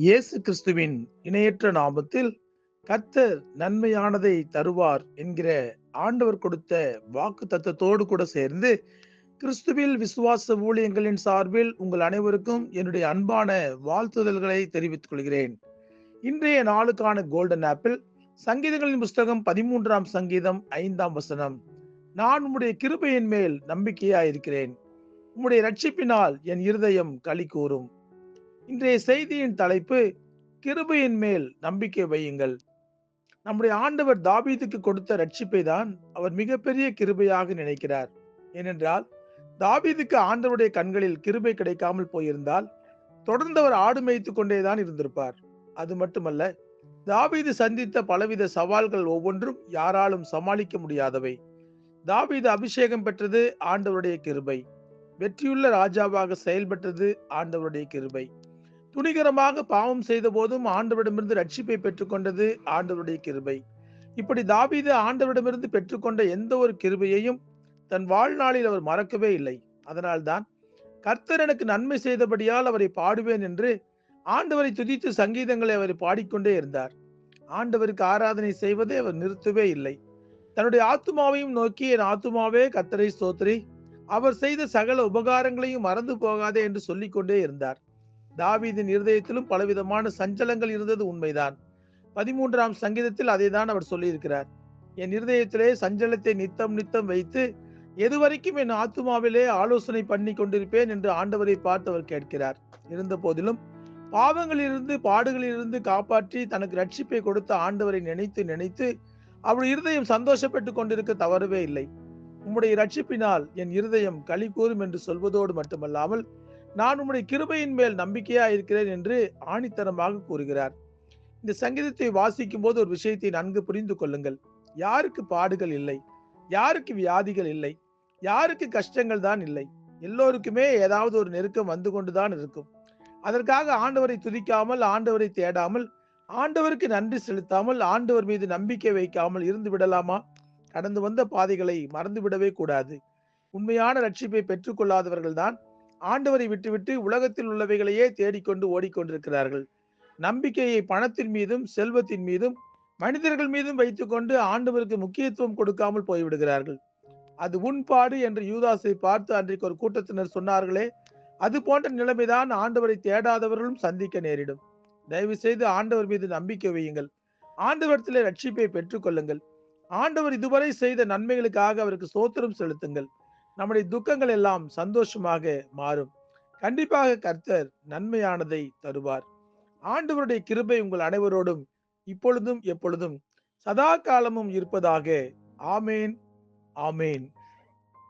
இயேசு கிறிஸ்துவின் இணையற்ற நாமத்தில் கத்தர் நன்மையானதை தருவார் என்கிற ஆண்டவர் கொடுத்த வாக்கு தத்தத்தோடு கூட சேர்ந்து கிறிஸ்துவில் விசுவாச ஊழியங்களின் சார்பில் உங்கள் அனைவருக்கும் என்னுடைய அன்பான வாழ்த்துதல்களை தெரிவித்துக் கொள்கிறேன். இன்றைய நாளுக்கான கோல்டன் ஆப்பிள் சங்கீதங்களின் புஸ்தகம் பதிமூன்றாம் சங்கீதம் ஐந்தாம் வசனம். நான் உம்முடைய கிருபையின் மேல் நம்பிக்கையாயிருக்கிறேன். உம்முடைய ரட்சிப்பினால் என் இருதயம் களி கூறும். இன்றைய செய்தியின் தலைப்பு கிருபையின் மேல் நம்பிக்கை வையுங்கள். நம்முடைய ஆண்டவர் தாபீதுக்கு கொடுத்த ரட்சிப்பை தான் அவர் மிகப்பெரிய கிருபையாக நினைக்கிறார். ஏனென்றால் தாபீதுக்கு ஆண்டவருடைய கண்களில் கிருபை கிடைக்காமல் போயிருந்தால் தொடர்ந்து அவர் ஆடு மேய்த்துக் கொண்டேதான் இருந்திருப்பார். அது மட்டுமல்ல தாபீது சந்தித்த பலவித சவால்கள் ஒவ்வொன்றும் யாராலும் சமாளிக்க முடியாதவை. தாபீது அபிஷேகம் பெற்றது ஆண்டவருடைய கிருபை. வெற்றியுள்ள ராஜாவாக செயல்பட்டது ஆண்டவருடைய கிருபை. துணிகரமாக பாவம் செய்த போதும் ஆண்டவரிடமிருந்து ரட்சிப்பை பெற்றுக்கொண்டது ஆண்டவருடைய கிருபை. இப்படி தாபீது ஆண்டவரிடமிருந்து பெற்றுக்கொண்ட எந்த ஒரு கிருபையையும் தன் வாழ்நாளில் அவர் மறக்கவே இல்லை. அதனால்தான் கர்த்தர் எனக்கு நன்மை செய்தபடியால் அவரை பாடுவேன் என்று ஆண்டவரை துதித்து சங்கீதங்களை அவர் பாடிக்கொண்டே இருந்தார். ஆண்டவருக்கு ஆராதனை செய்வதை அவர் நிறுத்தவே இல்லை. தன்னுடைய ஆத்துமாவையும் நோக்கி என் ஆத்துமாவே கத்தரை ஸ்தோத்திரி. அவர் செய்த சகல உபகாரங்களையும் மறந்து போகாதே என்று சொல்லிக்கொண்டே இருந்தார். தாவீதின் இருதயத்திலும் பலவிதமான சஞ்சலங்கள் இருந்தது உண்மைதான். பதிமூன்றாம் சங்கீதத்தில் அதை தான் அவர் சொல்லியிருக்கிறார். என் இருதயத்திலே சஞ்சலத்தை நித்தம் நித்தம் வைத்து எதுவரைக்கும் என் ஆத்துமாவிலே ஆலோசனை பண்ணி கொண்டிருப்பேன் என்று ஆண்டவரை பார்த்து அவர் கேட்கிறார். இருந்த போதிலும் பாவங்களிலிருந்து பாடுகளிலிருந்து காப்பாற்றி தனக்கு ரட்சிப்பை கொடுத்த ஆண்டவரை நினைத்து நினைத்து அவருடைய இருதயம் சந்தோஷப்பட்டு கொண்டிருக்க தவறவே இல்லை. உம்முடைய ரட்சிப்பினால் என் இருதயம் களி கூறும் என்று சொல்வதோடு மட்டுமல்லாமல் நான் உம்முடைய கிருபையின் மேல் நம்பிக்கையா இருக்கிறேன் என்று ஆணித்தரமாக கூறுகிறார். இந்த சங்கீதத்தை வாசிக்கும் போது ஒரு விஷயத்தை நன்கு புரிந்து கொள்ளுங்கள். யாருக்கு பாடுகள் இல்லை யாருக்கு வியாதிகள் இல்லை யாருக்கு கஷ்டங்கள் தான் இல்லை எல்லோருக்குமே ஏதாவது ஒரு நெருக்கம் வந்து கொண்டுதான் இருக்கும். அதற்காக ஆண்டவரை துதிக்காமல் ஆண்டவரை தேடாமல் ஆண்டவருக்கு நன்றி செலுத்தாமல் ஆண்டவர் மீது நம்பிக்கை வைக்காமல் இருந்து விடலாமா? கடந்து வந்த பாதைகளை மறந்து விடவே கூடாது. உண்மையான ரட்சிப்பை பெற்றுக்கொள்ளாதவர்கள் தான் ஆண்டவரை விட்டுவிட்டு உலகத்தில் உள்ளவைகளையே தேடிக்கொண்டு ஓடிக்கொண்டிருக்கிறார்கள். நம்பிக்கையை பணத்தின் மீதும் செல்வத்தின் மீதும் மனிதர்கள் மீதும் வைத்துக்கொண்டு ஆண்டவருக்கு முக்கியத்துவம் கொடுக்காமல் போய்விடுகிறார்கள். அது உண்பாடு என்று யூதாசை பார்த்து அன்றைக்கு ஒரு கூட்டத்தினர் சொன்னார்களே அது போன்ற நிலைமைதான் ஆண்டவரை தேடாதவர்களும் சந்திக்க நேரிடும். தயவு செய்து ஆண்டவர் மீது நம்பிக்கை வையுங்கள். ஆண்டவரத்திலே ரட்சிப்பை பெற்றுக்கொள்ளுங்கள். ஆண்டவர் இதுவரை செய்த நன்மைகளுக்காக அவருக்கு சோத்திரம் செலுத்துங்கள். நம்முடைய துக்கங்கள் எல்லாம் சந்தோஷமாக மாறும். கண்டிப்பாக கர்த்தர் நன்மையானதை தருவார். ஆண்டவருடைய கிருபை உங்கள் அனைவரோடும் இப்பொழுதும் எப்பொழுதும் சதா காலமும் இருப்பதாக. ஆமேன். ஆமேன்.